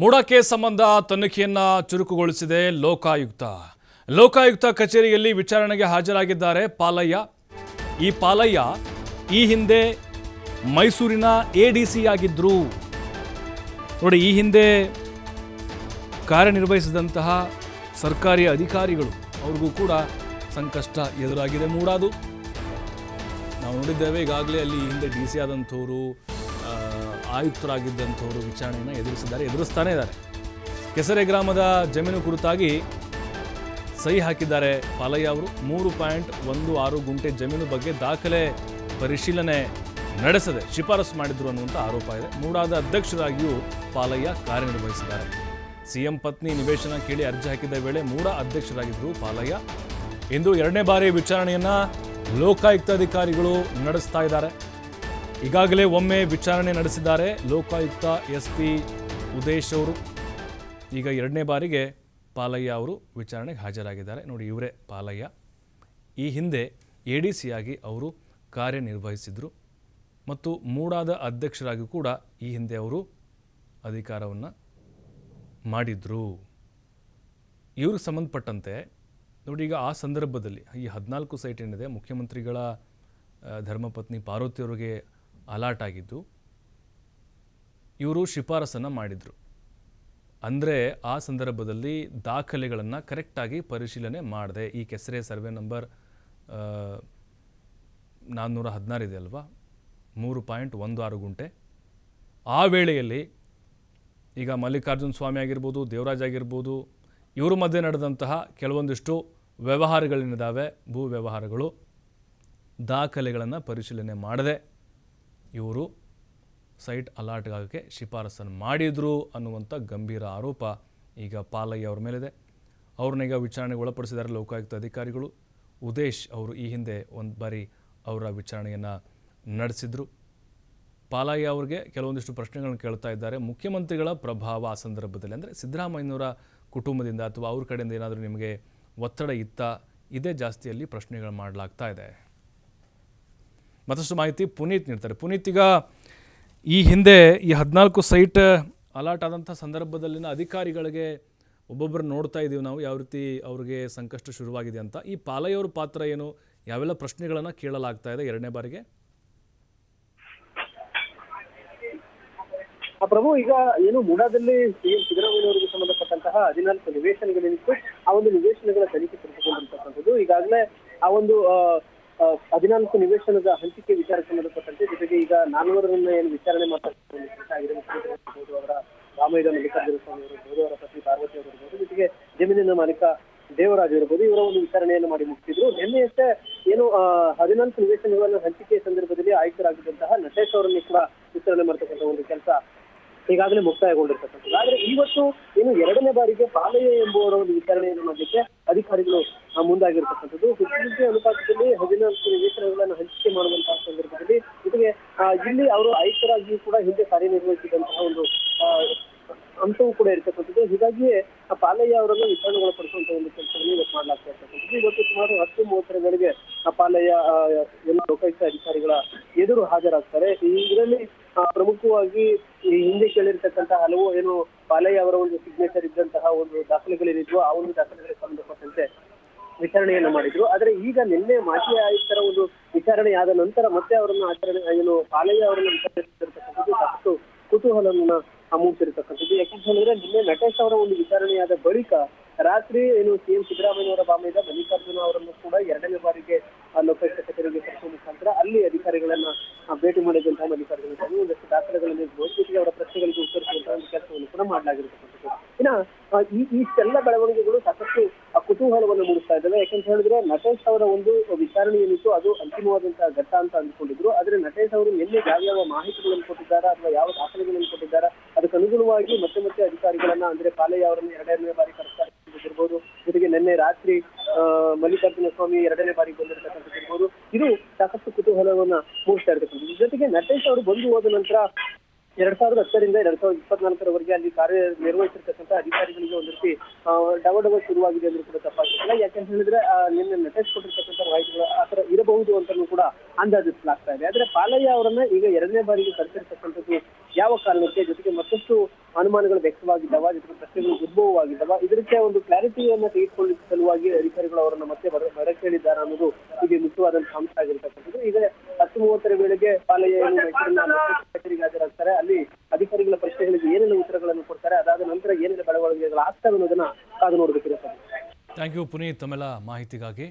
ಮೂಡಕ್ಕೆ ಸಂಬಂಧ ತನಿಖೆಯನ್ನ ಚುರುಕುಗೊಳಿಸಿದೆ ಲೋಕಾಯುಕ್ತ. ಲೋಕಾಯುಕ್ತ ಕಚೇರಿಯಲ್ಲಿ ವಿಚಾರಣೆಗೆ ಹಾಜರಾಗಿದ್ದಾರೆ ಪಾಲಯ್ಯ. ಈ ಪಾಲಯ್ಯ ಈ ಹಿಂದೆ ಮೈಸೂರಿನ ಎ ಡಿ ಸಿ ಆಗಿದ್ರು. ನೋಡಿ, ಈ ಹಿಂದೆ ಕಾರ್ಯನಿರ್ವಹಿಸಿದಂತಹ ಸರ್ಕಾರಿ ಅಧಿಕಾರಿಗಳು ಅವ್ರಿಗೂ ಕೂಡ ಸಂಕಷ್ಟ ಎದುರಾಗಿದೆ ಮೂಡಾದು. ನಾವು ನೋಡಿದ್ದೇವೆ ಈಗಾಗಲೇ ಅಲ್ಲಿ ಹಿಂದೆ ಡಿ ಸಿ ಆದಂಥವರು ಆಯುಕ್ತರಾಗಿದ್ದಂಥವರು ವಿಚಾರಣೆಯನ್ನು ಎದುರಿಸಿದ್ದಾರೆ, ಎದುರಿಸ್ತಾನೇ ಇದ್ದಾರೆ. ಕೆಸರೆ ಗ್ರಾಮದ ಜಮೀನು ಕುರಿತಾಗಿ ಸಹಿ ಹಾಕಿದ್ದಾರೆ ಪಾಲಯ್ಯ ಅವರು. ಮೂರು ಪಾಯಿಂಟ್ ಒಂದು ಆರು ಗುಂಟೆ ಜಮೀನು ಬಗ್ಗೆ ದಾಖಲೆ ಪರಿಶೀಲನೆ ನಡೆಸದೆ ಶಿಫಾರಸು ಮಾಡಿದ್ರು ಅನ್ನುವಂಥ ಆರೋಪ ಇದೆ. ಮೂಡಾದ ಅಧ್ಯಕ್ಷರಾಗಿಯೂ ಪಾಲಯ್ಯ ಕಾರ್ಯನಿರ್ವಹಿಸಿದ್ದಾರೆ. ಸಿಎಂ ಪತ್ನಿ ನಿವೇಶನ ಕೇಳಿ ಅರ್ಜಿ ಹಾಕಿದ ವೇಳೆ ಮೂಡ ಅಧ್ಯಕ್ಷರಾಗಿದ್ದರು ಪಾಲಯ್ಯ. ಇಂದು ಎರಡನೇ ಬಾರಿ ವಿಚಾರಣೆಯನ್ನು ಲೋಕಾಯುಕ್ತ ಅಧಿಕಾರಿಗಳು ನಡೆಸ್ತಾ ಇದ್ದಾರೆ. ಈಗಾಗಲೇ ಒಮ್ಮೆ ವಿಚಾರಣೆ ನಡೆಸಿದ್ದಾರೆ ಲೋಕಾಯುಕ್ತ ಎಸ್ ಪಿ ಉದೇಶ್ ಅವರು. ಈಗ ಎರಡನೇ ಬಾರಿಗೆ ಪಾಲಯ್ಯ ಅವರು ವಿಚಾರಣೆಗೆ ಹಾಜರಾಗಿದ್ದಾರೆ. ನೋಡಿ, ಇವರೇ ಪಾಲಯ್ಯ. ಈ ಹಿಂದೆ ಎ ಡಿ ಸಿ ಆಗಿ ಅವರು ಕಾರ್ಯನಿರ್ವಹಿಸಿದರು ಮತ್ತು ಮೂಡಾದ ಅಧ್ಯಕ್ಷರಾಗಿ ಕೂಡ ಈ ಹಿಂದೆ ಅವರು ಅಧಿಕಾರವನ್ನು ಮಾಡಿದರು. ಇವ್ರಿಗೆ ಸಂಬಂಧಪಟ್ಟಂತೆ ನೋಡಿ, ಈಗ ಆ ಸಂದರ್ಭದಲ್ಲಿ ಈ ಹದಿನಾಲ್ಕು ಸೈಟ್ ಏನಿದೆ, ಮುಖ್ಯಮಂತ್ರಿಗಳ ಧರ್ಮಪತ್ನಿ ಪಾರ್ವತಿ ಅಲಾಟ್ ಆಗಿದ್ದು ಇವರು ಶಿಫಾರಸನ್ನು ಮಾಡಿದರು. ಅಂದರೆ ಆ ಸಂದರ್ಭದಲ್ಲಿ ದಾಖಲೆಗಳನ್ನು ಕರೆಕ್ಟಾಗಿ ಪರಿಶೀಲನೆ ಮಾಡಿದೆ. ಈ ಕೆಸರೆ ಸರ್ವೆ ನಂಬರ್ ನಾನ್ನೂರ ಹದಿನಾರು ಇದೆ ಅಲ್ವಾ? ಮೂರು ಪಾಯಿಂಟ್ ಒಂದು ಆರು ಗುಂಟೆ. ಆ ವೇಳೆಯಲ್ಲಿ ಈಗ ಮಲ್ಲಿಕಾರ್ಜುನ ಸ್ವಾಮಿ ಆಗಿರ್ಬೋದು, ದೇವರಾಜ್ ಆಗಿರ್ಬೋದು, ಇವರ ಮಧ್ಯೆ ನಡೆದಂತಹ ಕೆಲವೊಂದಿಷ್ಟು ವ್ಯವಹಾರಗಳೇನಿದ್ದಾವೆ ಭೂ ವ್ಯವಹಾರಗಳು, ದಾಖಲೆಗಳನ್ನು ಪರಿಶೀಲನೆ ಮಾಡದೆ. ಇವರು ಸೈಟ್ ಅಲಾಟ್ಗಾಗೋಕ್ಕೆ ಶಿಫಾರಸನ್ನು ಮಾಡಿದರು ಅನ್ನುವಂಥ ಗಂಭೀರ ಆರೋಪ ಈಗ ಪಾಲಯ್ಯ ಅವ್ರ ಮೇಲಿದೆ. ಅವ್ರನ್ನ ಈಗ ವಿಚಾರಣೆಗೆ ಒಳಪಡಿಸಿದ್ದಾರೆ ಲೋಕಾಯುಕ್ತ ಅಧಿಕಾರಿಗಳು. ಉದೇಶ್ ಅವರು ಈ ಹಿಂದೆ ಒಂದು ಬಾರಿ ಅವರ ವಿಚಾರಣೆಯನ್ನು ನಡೆಸಿದರು. ಪಾಲಯ್ಯ ಅವ್ರಿಗೆ ಕೆಲವೊಂದಿಷ್ಟು ಪ್ರಶ್ನೆಗಳನ್ನು ಕೇಳ್ತಾ ಇದ್ದಾರೆ. ಮುಖ್ಯಮಂತ್ರಿಗಳ ಪ್ರಭಾವ ಆ ಸಂದರ್ಭದಲ್ಲಿ ಅಂದರೆ ಸಿದ್ದರಾಮಯ್ಯನವರ ಕುಟುಂಬದಿಂದ ಅಥವಾ ಅವ್ರ ಕಡೆಯಿಂದ ಏನಾದರೂ ನಿಮಗೆ ಒತ್ತಡ ಇತ್ತ? ಇದೇ ಜಾಸ್ತಿಯಲ್ಲಿ ಪ್ರಶ್ನೆಗಳು ಮಾಡಲಾಗ್ತಾ ಇದೆ. ಮತ್ತಷ್ಟು ಮಾಹಿತಿ ಪುನೀತ್ ನೀಡ್ತಾರೆ. ಪುನೀತ್ ಈಗ ಈ ಹಿಂದೆ ಈ ಹದಿನಾಲ್ಕು ಸೈಟ್ ಅಲಾಟ್ ಆದಂಥ ಸಂದರ್ಭದಲ್ಲಿನ ಅಧಿಕಾರಿಗಳಿಗೆ ಒಬ್ಬೊಬ್ಬರು ನೋಡ್ತಾ ಇದ್ದೀವಿ ನಾವು ಯಾವ ರೀತಿ ಅವ್ರಿಗೆ ಸಂಕಷ್ಟ ಶುರುವಾಗಿದೆ ಅಂತ. ಈ ಪಾಲಯ್ಯವ್ರ ಪಾತ್ರ ಏನು? ಯಾವೆಲ್ಲ ಪ್ರಶ್ನೆಗಳನ್ನು ಕೇಳಲಾಗ್ತಾ ಇದೆ? ಎರಡನೇ ಬಾರಿಗೆ. ಪ್ರಭು, ಈಗ ಏನು ಮುಡಾದಲ್ಲಿ ಸಿಎಂ ಸಿದ್ದರಾಮಯ್ಯನವರಿಗೆ ಸಂಬಂಧಪಟ್ಟಂತಹ ಹದಿನಾಲ್ಕು ನಿವೇಶನಗಳೇನಿತ್ತು ಆ ಒಂದು ನಿವೇಶನಗಳ ತನಿಖೆ ನಡೆಸಿಕೊಂಡಿರ್ತಕ್ಕಂಥದ್ದು ಈಗಾಗಲೇ ಆ ಒಂದು ಹದಿನಾಲ್ಕು ನಿವೇಶನದ ಹಂಚಿಕೆ ವಿಚಾರಕ್ಕೆ ಸಂಬಂಧಪಟ್ಟಂತೆ, ಜೊತೆಗೆ ಈಗ ನಾಲ್ವರನ್ನ ಏನು ವಿಚಾರಣೆ ಮಾಡ್ತಾರೆ ಅವರ ರಾಮಯ್ಯ ಮಲ್ಲಿಕಾರ್ಜುನ ಸ್ವಾಮಿ ಅವರಿರ್ಬೋದು ಅವರ ಪತ್ನಿ ಪಾರ್ವತಿ ಅವರಿರ್ಬೋದು ಜೊತೆಗೆ ಜಮೀನಿನ ಮಾಲೀಕ ದೇವರಾಜ್ ಇರ್ಬೋದು, ಇವರ ಒಂದು ವಿಚಾರಣೆಯನ್ನು ಮಾಡಿ ಮುಗಿಸಿದ್ರು. ನಿನ್ನೆಯಷ್ಟೇ ಏನು ಹದಿನಾಲ್ಕು ನಿವೇಶನಗಳನ್ನು ಹಂಚಿಕೆ ಸಂದರ್ಭದಲ್ಲಿ ಆಯುಕ್ತರಾಗಿದ್ದಂತಹ ನಟೇಶ್ ಅವರನ್ನು ಕೂಡ ವಿಚಾರಣೆ ಮಾಡ್ತಕ್ಕಂಥ ಒಂದು ಕೆಲಸ ಈಗಾಗಲೇ ಮುಕ್ತಾಯಗೊಂಡಿರ್ತಕ್ಕಂಥದ್ದು. ಆದ್ರೆ ಇವತ್ತು ಇನ್ನು ಎರಡನೇ ಬಾರಿಗೆ ಬಾಲಯ್ಯ ಎಂಬುವರ ಒಂದು ವಿಚಾರಣೆಯನ್ನು ಮಾಡಲಿಕ್ಕೆ ಅಧಿಕಾರಿಗಳು ಮುಂದಾಗಿರ್ತಕ್ಕಂಥದ್ದು. ಹುಟ್ಟುಗುಂಟೆ ಅನುಪಾತದಲ್ಲಿ ಹದಿನಾಲ್ಕು ನಿವೇಶನಗಳನ್ನು ಹಂಚಿಕೆ ಮಾಡುವಂತಹ ಸಂದರ್ಭದಲ್ಲಿ ಜೊತೆಗೆ ಇಲ್ಲಿ ಅವರು ಆಯುಕ್ತರಾಗಿಯೂ ಕೂಡ ಹಿಂದೆ ಕಾರ್ಯನಿರ್ವಹಿಸಿದಂತಹ ಒಂದು ಅಂಶವೂ ಕೂಡ ಇರ್ತಕ್ಕಂಥದ್ದು. ಹೀಗಾಗಿಯೇ ಆ ಪಾಲಯ್ಯ ಅವರನ್ನು ವಿಚಾರಣೆಗೊಳಪಡಿಸುವಂತಹ ಒಂದು ಕೆಲಸವನ್ನು ಇವತ್ತು ಮಾಡಲಾಗ್ತಾ ಇರ್ತಕ್ಕಂಥದ್ದು. ಇವತ್ತು ಸುಮಾರು ಹತ್ತು ಮೂವತ್ತರ ವೇಳೆಗೆ ಆ ಪಾಲಯ್ಯ ಎಲ್ಲ ಲೋಕಾಯುಕ್ತ ಅಧಿಕಾರಿಗಳ ಎದುರು ಹಾಜರಾಗ್ತಾರೆ. ಇದರಲ್ಲಿ ಪ್ರಮುಖವಾಗಿ ಈ ಹಿಂದೆ ಕೇಳಿರ್ತಕ್ಕಂತಹ ಹಲವು ಏನು ಪಾಲಯ್ಯ ಅವರ ಒಂದು ಸಿಗ್ನೇಚರ್ ಇದ್ದಂತಹ ಒಂದು ದಾಖಲೆಗಳೇನಿದ್ವು ಆ ಒಂದು ದಾಖಲೆಗಳಿಗೆ ಸಂಬಂಧಪಟ್ಟಂತೆ ವಿಚಾರಣೆಯನ್ನು ಮಾಡಿದ್ರು. ಆದ್ರೆ ಈಗ ನಿನ್ನೆ ಮಾಜಿ ಆಯುಕ್ತರ ಒಂದು ವಿಚಾರಣೆ ಆದ ನಂತರ ಮತ್ತೆ ಅವರನ್ನು ಆಚರಣೆ, ಏನು ಪಾಲಯ್ಯ ಅವರನ್ನು ವಿಚಾರಿಸಿರ್ತಕ್ಕಂಥದ್ದು ಸಾಕಷ್ಟು ಕುತೂಹಲವನ್ನ ಮೂಡಿಸಿರ್ತಕ್ಕಂಥದ್ದು ಯಾಕಂತ ಹೇಳಿದ್ರೆ ನಿನ್ನೆ ನಟೇಶ್ ಅವರ ಒಂದು ವಿಚಾರಣೆಯಾದ ಬಳಿಕ ರಾತ್ರಿ ಏನು ಸಿಎಂ ಸಿದ್ದರಾಮಯ್ಯನವರ ಬಾಮೈದ ಮಲ್ಲಿಕಾರ್ಜುನ ಅವರನ್ನು ಕೂಡ ಎರಡನೇ ಬಾರಿಗೆ ಲೋಕಾಯುಕ್ತ ಕಚೇರಿಗೆ ಕರೆಸುವ ಮುಖಾಂತರ ಅಲ್ಲಿ ಅಧಿಕಾರಿಗಳನ್ನ ಭೇಟಿ ಮಾಡಿದಂತಹ ಮಲ್ಲಿಕಾರ್ಜುನ ಸ್ವಾಮಿ ಒಂದಷ್ಟು ದಾಖಲೆಗಳನ್ನು ಅವರ ಪ್ರಶ್ನೆಗಳಿಗೆ ಉತ್ತರಿಸುವಂತಹ ಒಂದು ಕೆಲಸವನ್ನು ಕೂಡ ಮಾಡಲಾಗಿರ್ತಕ್ಕಂಥದ್ದು. ಇನ್ನ ಈ ಇಷ್ಟೆಲ್ಲ ಬೆಳವಣಿಗೆಗಳು ಸಾಕಷ್ಟು ಕುತೂಹಲವನ್ನು ಮೂಡಿಸ್ತಾ ಇದ್ದಾವೆ. ಯಾಕಂತ ಹೇಳಿದ್ರೆ ನಟೇಶ್ ಅವರ ಒಂದು ವಿಚಾರಣೆ ಏನಿತ್ತು, ಅದು ಅಂತಿಮವಾದಂತಹ ಘಟ್ಟ ಅಂತ ಅಂದ್ಕೊಂಡಿದ್ರು. ಆದ್ರೆ ನಟೇಶ್ ಅವರು ನಿನ್ನೆ ಯಾವ ಮಾಹಿತಿಗಳನ್ನು ಕೊಟ್ಟಿದ್ದಾರೆ ಅಥವಾ ಯಾವ ದಾಖಲೆಗಳನ್ನು ಅನುಗುಣವಾಗಿ ಮತ್ತೆ ಮತ್ತೆ ಅಧಿಕಾರಿಗಳನ್ನ, ಅಂದ್ರೆ ಪಾಲಯ್ಯ ಅವರನ್ನ ಎರಡನೇ ಬಾರಿ ಕರೆಸ್ತಾರೆ ಇರ್ಬೋದು ಜೊತೆಗೆ ನಿನ್ನೆ ರಾತ್ರಿ ಮಲ್ಲಿಕಾರ್ಜುನ ಸ್ವಾಮಿ ಎರಡನೇ ಬಾರಿ ಬಂದಿರತಕ್ಕಂಥದ್ದಿರ್ಬೋದು ಇದು ಸಾಕಷ್ಟು ಕುತೂಹಲವನ್ನ ಮೂಡಿಸ್ತಾ ಇರ್ತಕ್ಕಂಥದ್ದು. ಜೊತೆಗೆ ನಟೇಶ್ ಅವರು ಬಂದು ಹೋದ ನಂತರ ಎರಡ್ ಸಾವಿರದ ಹತ್ತರಿಂದ ಎರಡ್ ಸಾವಿರದ ಇಪ್ಪತ್ನಾಲ್ಕರವರೆಗೆ ಅಲ್ಲಿ ಕಾರ್ಯ ನಿರ್ವಹಿಸಿರ್ತಕ್ಕಂಥ ಅಧಿಕಾರಿಗಳಿಗೆ ಒಂದು ರೀತಿ ಡವ ಶುರುವಾಗಿದೆ ಅಂದ್ರೂ ಕೂಡ ತಪ್ಪಾಗಿಲ್ಲ ಯಾಕಂತ ಹೇಳಿದ್ರೆ ನಿನ್ನೆ ನಟೇಶ್ ಕೊಟ್ಟಿರ್ತಕ್ಕಂಥ ಮಾಹಿತಿಗಳು ಆ ತರ ಇರಬಹುದು ಅಂತಲೂ ಕೂಡ ಅಂದಾಜಿಸಲಾಗ್ತಾ ಇದೆ. ಆದ್ರೆ ಪಾಲಯ್ಯ ಅವರನ್ನ ಈಗ ಎರಡನೇ ಬಾರಿಗೆ ಕರೆಸಿರ್ತಕ್ಕಂಥದ್ದು ಯಾವ ಕಾರಣಕ್ಕೆ? ಜೊತೆಗೆ ಮತ್ತಷ್ಟು ಅನುಮಾನಗಳು ವ್ಯಕ್ತವಾಗಿದ್ದಾವ? ಜೊತೆಗೆ ಪ್ರಶ್ನೆಗಳು ಉದ್ಭವವಾಗಿದ್ದಾವ? ಇದಕ್ಕೆ ಒಂದು ಕ್ಲಾರಿಟಿಯನ್ನ ತೆಗೆದುಕೊಳ್ಳುವ ಸಲುವಾಗಿ ಅಧಿಕಾರಿಗಳು ಅವರನ್ನ ಮತ್ತೆ ಬರ ಕೇಳಿದ್ದಾರೆ ಅನ್ನೋದು ಇದು ಮುಖ್ಯವಾದಂತಹ ಅಂಶ ಆಗಿರ್ತಕ್ಕಂಥದ್ದು. ಈಗ ಹತ್ತು ಮೂವತ್ತರ ವೇಳೆಗೆ ಪಾಲಯ್ಯ ಹಾಜರಾಗ್ತಾರೆ. ಅಲ್ಲಿ ಅಧಿಕಾರಿಗಳ ಪ್ರಶ್ನೆಗಳಿಗೆ ಏನೆಲ್ಲ ಉತ್ತರಗಳನ್ನು ಕೊಡ್ತಾರೆ? ಅದಾದ ನಂತರ ಏನೆಲ್ಲ ಬೆಳವಣಿಗೆಗಳು ಆಗ್ತವೆ ಅನ್ನೋದನ್ನ ಕಾದು ನೋಡಬೇಕಿರುತ್ತೆ ಥ್ಯಾಂಕ್ ಯು ಪುನೀತ್ ತಮ್ಮೆಲ್ಲ ಮಾಹಿತಿಗಾಗಿ.